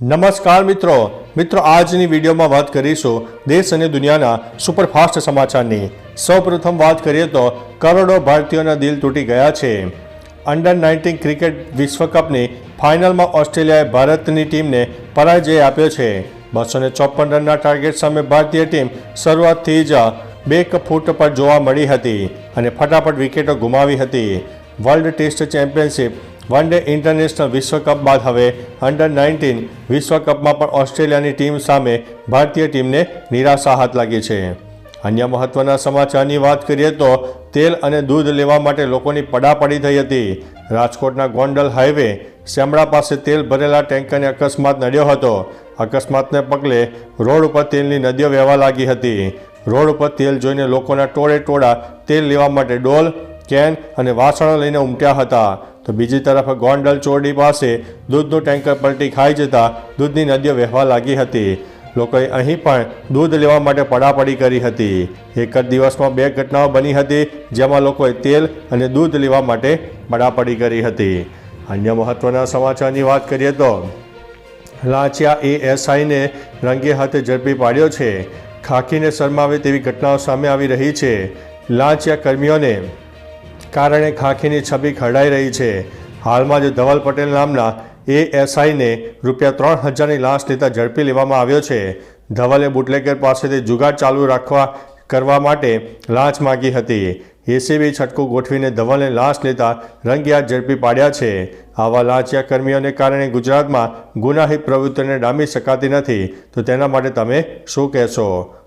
નમસ્કાર મિત્રો. મિત્રો, આજની વિડીયોમાં વાત કરીશું દેશ અને દુનિયાના સુપરફાસ્ટ સમાચારની. સૌપ્રથમ વાત કરીએ તો કરોડો ભારતીયોના દિલ તૂટી ગયા છે. અંડર નાઇન્ટીન ક્રિકેટ વિશ્વકપની ફાઇનલમાં ઓસ્ટ્રેલિયાએ ભારતની ટીમને પરાજય આપ્યો છે. બસો ને ચોપન રનના ટાર્ગેટ સામે ભારતીય ટીમ શરૂઆતથી જ બે ફૂટ પર જોવા મળી હતી અને ફટાફટ વિકેટો ગુમાવી હતી. World test championship one day international વિશ્વકપ બાદ હવે અંડર નાઇન્ટીન વિશ્વકપમાં પણ ઓસ્ટ્રેલિયાની ટીમ સામે ભારતીય ટીમને નિરાશા હાથ લાગી છે. અન્ય મહત્વના સમાચારની વાત કરીએ તો તેલ અને દૂધ લેવા માટે લોકોની પડાપડી થઈ હતી. રાજકોટના ગોંડલ હાઈવે શેમડા પાસે તેલ ભરેલા ટેન્કરને અકસ્માત નડ્યો હતો. અકસ્માતને પગલે રોડ ઉપર તેલની નદીઓ વહેવા લાગી હતી. રોડ ઉપર તેલ જોઈને લોકોના ટોળે ટોળા તેલ લેવા માટે ડોલ કેન અને વાસણો લઈને ઉમટ્યા હતા. તો બીજી તરફ ગોંડલ ચોરડી પાસે દૂધનું ટેન્કર પલટી ખાઈ જતા દૂધની નદીઓ વહેવા લાગી હતી. લોકોએ અહીં પણ દૂધ લેવા માટે પડાપડી કરી હતી. એક જ દિવસમાં બે ઘટનાઓ બની હતી, જેમાં લોકોએ તેલ અને દૂધ લેવા માટે પડાપડી કરી હતી. અન્ય મહત્વના સમાચારની વાત કરીએ તો, લાંચિયા એએસઆઈને રંગે હાથે ઝડપી પાડ્યો છે. ખાખીને શરમાવે તેવી ઘટનાઓ સામે આવી રહી છે. લાંચિયા કર્મીઓને કારણે ખાખીની છબી ખરડાઈ રહી છે. હાલમાં જ ધવલ પટેલ નામના એએસઆઈને રૂપિયા ત્રણ હજારની લાંચ લેતા ઝડપી લેવામાં આવ્યો છે. ધવલે બુટલેગર પાસેથી જુગાર ચાલુ રાખવા, કરવા માટે લાંચ માગી હતી. એસીબી છટકું ગોઠવીને ધવલને લાંચ લેતા રંગિયાત ઝડપી પાડ્યા છે. આવા લાંચિયા કર્મીઓને કારણે ગુજરાતમાં ગુનાહિત પ્રવૃત્તિને ડામી શકાતી નથી. તો તેના માટે તમે શું કહેશો?